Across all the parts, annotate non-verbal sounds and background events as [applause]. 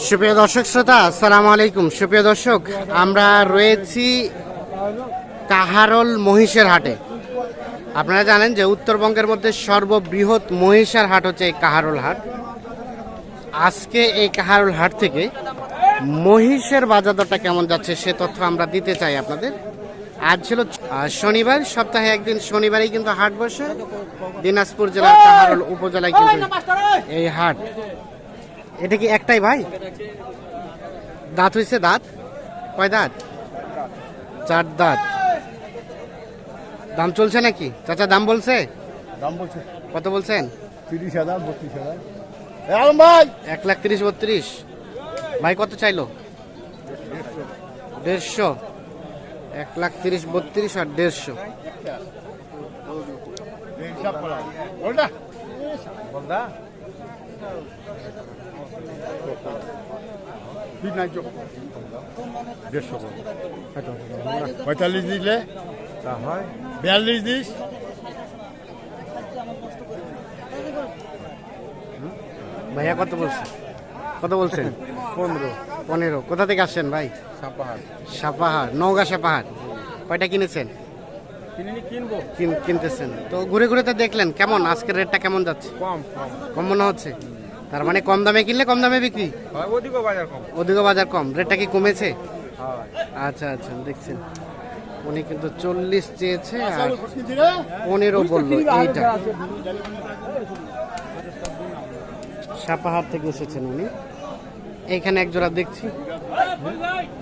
সুপ্রিয় দর্শক শ্রোতা, আসসালামু আলাইকুম। সুপ্রিয় দর্শক, আমরা রয়েছি কাহারল মহিষের হাটে। আপনারা জানেন যে উত্তরবঙ্গের মধ্যে সর্ববৃহৎ মহিষার হাট হচ্ছে এই কাহারল হাট। আজকে এই কাহারল হাট থেকে মহিষের বাজার দরটা কেমন যাচ্ছে সে তথ্য আমরা দিতে চাই আপনাদের। আজ ছিল শনিবার, সপ্তাহে একদিন শনিবারই কিন্তু হাট বসে। দিনাজপুর জেলার কাহারল উপজেলায় কিন্তু এই হাট এটা কি একটাই ভাই? দাঁত হয়েছে দাঁত? কয় দাঁত? চার দাঁত। দাম চলছে নাকি? চাচা দাম বলছে? দাম বলছে। কত বলছেন? তিরিশ হাজার বত্রিশ হাজার। ভাই! এক লাখ তিরিশ বত্রিশ। ভাই কত চাইলো? দেড়শো। এক লাখ তিরিশ বত্রিশ আর দেড়শো। বলদা। দেড়শো পঁয়তাল্লিশ দিলে তা হয় বিয়াল্লিশ দিস ভাইয়া কত বলছে কত বলছেন? পনেরো। পনেরো। কোথা থেকে আসছেন ভাই? সাপাহার সাপাহার নওগাঁ সাপাহার কয়টা কিনেছেন? কিন- কিনতেছেন। তো ঘুরে ঘুরে তো দেখলেন কেমন? আজকের রেটটা কেমন যাচ্ছে? কম। কম মনে হচ্ছে? তার মানে কম দামে কিনলে কম দামে বিক্রি? হয় ওদিকে বাজার কম। ওদিকে বাজার কম। রেটটা কি কমেছে? আচ্ছা আচ্ছা দেখছেন। উনি কিন্তু চল্লিশ চেয়েছে আর পনেরো বলল এইটা। সাপাহার থেকে এসেছেন উনি। এইখানে এক জোড়া দেখছি।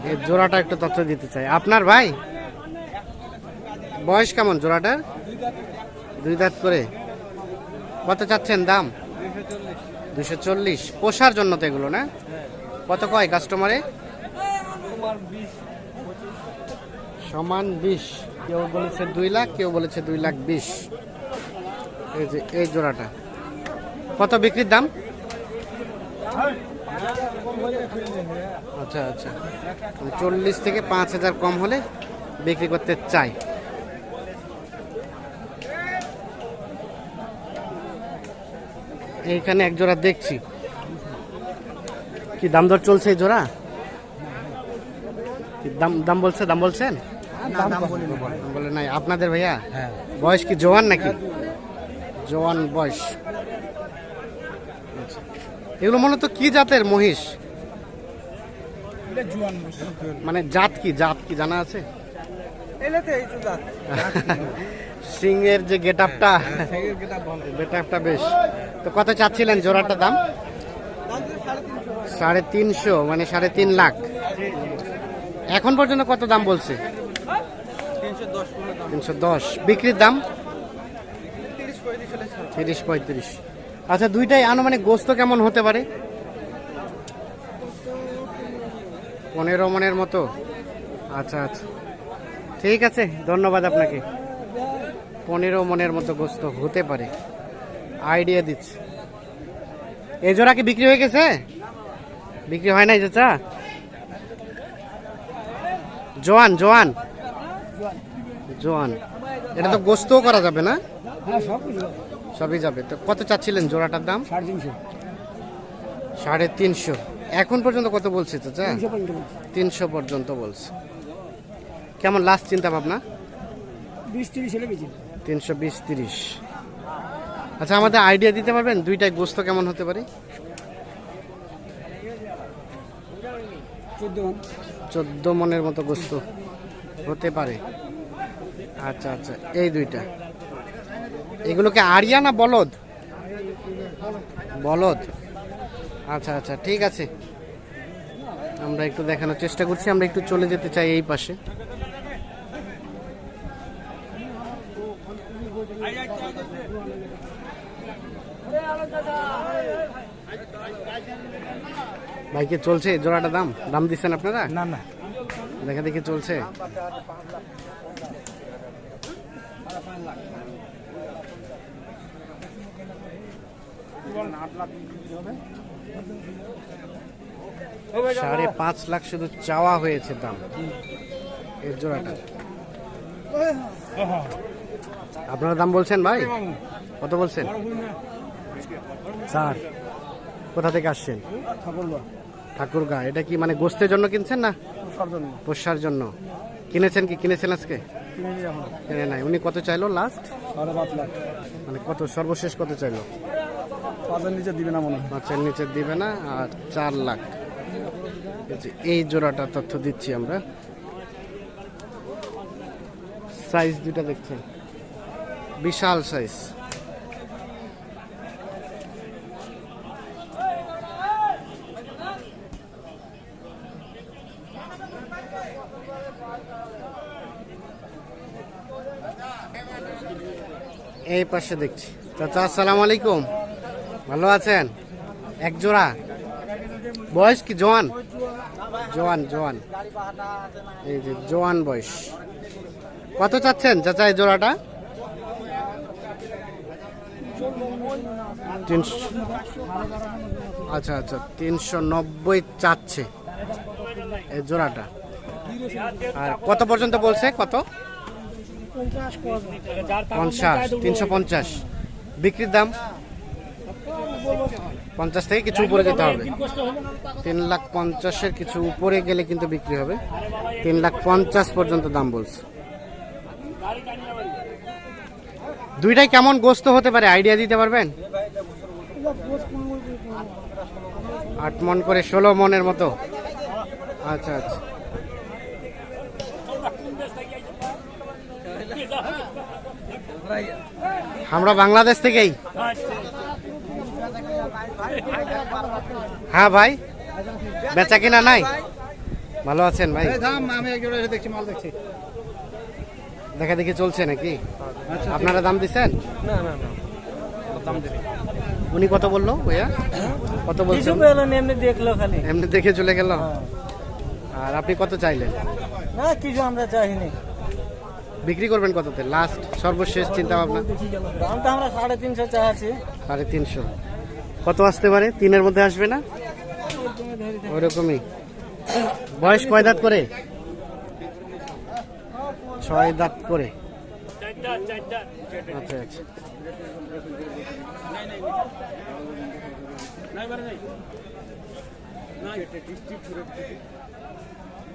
এই জোড়াটা একটু তথ্য দিতে চাই। আপনার ভাই? বয়স কেমন জোড়াটার? দুই দাঁত করে। কত চাচ্ছেন দাম? দুশো চল্লিশ। পোষার জন্য তো এগুলো, না? কত কয় কাস্টমারে সমান বিশ। কেউ বলেছে দুই লাখ, কেউ বলেছে দুই লাখ বিশ। এই যে, এই জোড়াটা। কত বিক্রির দাম? আচ্ছা আচ্ছা। চল্লিশ থেকে পাঁচ হাজার কম হলে বিক্রি করতে চাই। এইখানে এক জোড়া দেখছি। কি দাম দর চলছে এই জোড়া? দাম দাম বলছে দাম বলছেন? বলে নাই। আপনাদের ভাইয়া? বয়স কি জোয়ান নাকি? জোয়ান বয়স। এগুলো মূলত কি জাতের মহিষ? মানে জাত কি? জাত কি জানা আছে? [laughs] সিংয়ের যে গেট আপটা গেট আপটা বেশ। তো কত চাচ্ছিলেন জোড়াটার দাম? সাড়ে তিনশো। মানে সাড়ে তিন লাখ। এখন পর্যন্ত কত দাম বলছে? তিনশো দশ বিক্রির দাম? তিরিশ পঁয়ত্রিশ। আচ্ছা দুইটাই আনুমানিক গোস্ত কেমন হতে পারে? পনেরো মনের মতো। আচ্ছা আচ্ছা। ঠিক আছে ধন্যবাদ আপনাকে। পনেরো মনের মতো গোস্ত হতে পারে। আইডিয়া দিচ্ছি। এই জোড়া কি বিক্রি হয়ে গেছে? বিক্রি হয় নাই চাচা? জোয়ান জোয়ান। জোয়ান। এটা তো গোস্তও করা যাবে না? সবই যাবে। তো কত চাচ্ছিলেন জোড়াটার দাম? সাড়ে তিনশো। এখন পর্যন্ত কত বলছে চাচা? তিনশো পর্যন্ত বলছে। কেমন লাস্ট চিন্তা ভাবনা? বিশ তিরিশ হলে বেশি। তিনশো বিশ তিরিশ। আচ্ছা আমাদের আইডিয়া দিতে পারবেন? দুইটাই গোস্ত কেমন হতে পারে? চোদ্দ চোদ্দ মনের মতো গোস্ত হতে পারে। আচ্ছা আচ্ছা এই দুইটা। এগুলোকে আরিয়া না বলদ? বলদ। আচ্ছা আচ্ছা ঠিক আছে। আমরা একটু দেখানোর চেষ্টা করছি আমরা একটু চলে যেতে চাই এই পাশে। ভাইকে চলছে? জোড়াটা দাম? দাম দিচ্ছেন আপনারা? না না। দেখা দেখি চলছে। সাড়ে পাঁচ লাখ শুধু চাওয়া হয়েছে দাম। এর জোড়াটা। আপনারা দাম বলছেন ভাই? কত বলছেন? স্যার কোথা থেকে আসছেন? ঠাকুরগা। এটা কি মানে গোস্তের জন্য কিনছেন না? পোষার জন্য। কিনেছেন কি কিনেছেন আজকে? কিনে নাই। উনি কত চাইলো লাস্ট লাখ। মানে কত সর্বশেষ কত চাইলো? পাঁচের নিচে দিবে না মনে হয়। পাঁচের নিচে দিবে না আর চার লাখ। এই জোড়াটা তথ্য দিচ্ছি আমরা। সাইজ দুটা দেখছেন। বিশাল সাইজ এই পাশে দেখছি। চাচা, আসসালামু আলাইকুম। ভালো আছেন? এক জোড়া। বয়স কি, জোয়ান? জোয়ান জোয়ান। এই যে, জোয়ান বয়স। কত চাচ্ছেন চাচা এই জোড়াটা? আচ্ছা আচ্ছা তিনশো নব্বই চাচ্ছে এই জোড়াটা। আর কত পর্যন্ত বলছে, কত? পঞ্চাশ তিনশো পঞ্চাশ। বিক্রির দাম? পঞ্চাশ থেকে কিছু উপরে যেতে হবে। তিন লাখ পঞ্চাশের কিছু উপরে গেলে কিন্তু বিক্রি হবে। তিন লাখ পঞ্চাশ পর্যন্ত দাম বলছে। দুইটাই কেমন গোস্ত হতে পারে? আইডিয়া দিতে পারবেন? আট মন করে ষোলো মনের মতো। আচ্ছা আচ্ছা। আমরা বাংলাদেশ থেকেই? হ্যাঁ ভাই বেচা কিনা নাই? ভালো আছেন ভাই? দেখা দেখি চলছে নাকি? আপনারা দাম দিচ্ছেন? না না না দাম উনি কত বলল ভাইয়া? কত বলছেন? এমনি দেখল খালি। এমনি দেখে চলে গেল? আর আপনি কত চাইলেন? না কিছু আমরা চাইনি। বিক্রি করবেন কততে? লাস্ট সর্বশেষ চিন্তা ভাবনা? দামটা আমরা সাড়ে তিনশো চাচ্ছি। সাড়ে তিনশো। কত আসতে পারে? তিনের মধ্যে আসবে না? ওইরকমই বয়স কয় দাঁত করে? ছয় দাঁত করে। আচ্ছা আচ্ছা।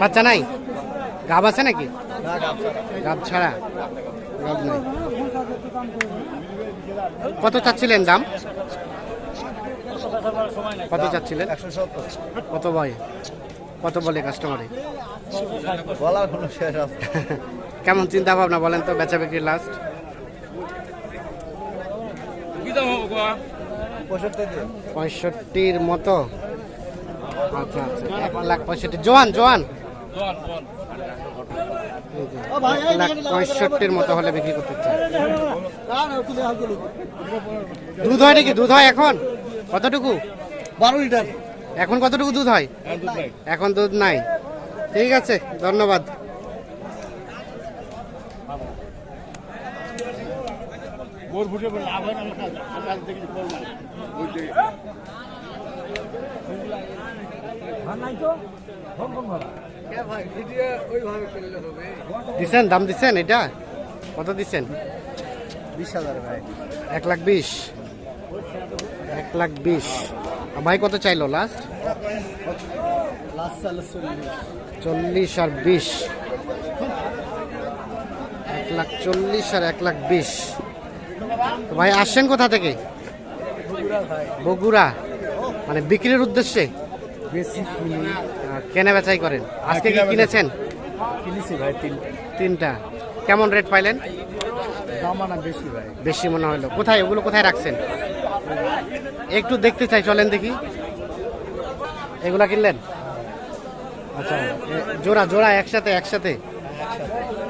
বাচ্চা নাই? গাব আছে নাকি? গাব ছাড়া। গাব নাই। কত চাচ্ছিলেন দাম? কত চাচ্ছিলেন? কত বয়? কত বলে কাস্টমারে বলার কোনো শেষ কেমন চিন্তা ভাবনা বলেন তো বেচা বিক্রি লাস্ট পঁয়ষট্টির মতো। আচ্ছা আচ্ছা এক লাখ পঁয়ষট্টি। জোয়ান জোয়ান। লাখ পঁয়ষট্টির মতো হলে বিক্রি করতে চাই দুধ হয় নাকি? দুধ হয় এখন? কতটুকু? বারো লিটার। এখন কতটুকু দুধ হয়? এখন দুধ নাই। ঠিক আছে ধন্যবাদ। গোর ফুটে আবার দিছেন দাম দিছেন এটা? কত দিছেন? বিশ হাজার ভাই। এক লাখ বিশ। এক লাখ বিশ। ভাই কত চাইলো লাস্ট লাস্ট চল্লিশ। আর বিশ। এক লাখ চল্লিশ আর এক লাখ বিশ। তো ভাই আসছেন কোথা থেকে? ভাই। বগুড়া। মানে বিক্রির উদ্দেশ্যে বেশি কিনি বেচাই করেন। আজকে কি কিনেছেন? কিনেছি ভাই তিনটে তিনটা। কেমন রেট পাইলেন? বেশি ভাই। বেশি মনে হলো। কোথায়? ওগুলো কোথায় রাখছেন? একটু দেখতে চাই চলেন দেখি। এগুলা কিনলেন? আচ্ছা জোড়া জোড়া একসাথে একসাথে।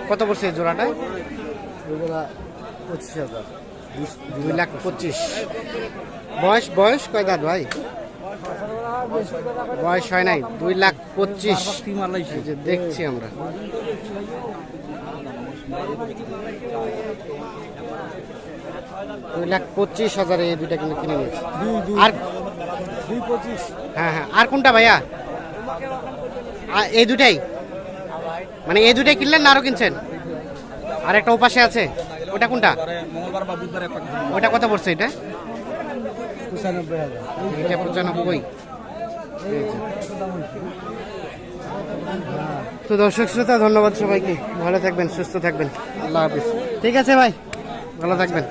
কত পড়ছে জোড়াটা? ওগুলা পঁচিশ হাজার। দুই লাখ পঁচিশ। বয়স বয়স কয় দাঁত ভাই? বয়স হয় নাই দুই লাখ পঁচিশ। যে দেখছি আমরা। দুই লাখ পঁচিশ হাজারে এই দুইটা কিন্তু কিনে নিয়েছি। আর দুই পঁচিশ। হ্যাঁ হ্যাঁ। আর কোনটা ভাইয়া? এই দুটাই মানে এই দুটাই কিনলেন না আরও কিনছেন? আর একটা ওপাশে আছে। ওটা কোনটা? ওটা কত পড়ছে এটা? পঁচানব্বই এটা পঁচানব্বই। তো দর্শক শ্রোতা ধন্যবাদ সবাইকে। ভালো থাকবেন সুস্থ থাকবেন। আল্লাহ হাফিজ। ঠিক আছে ভাই ভালো থাকবেন।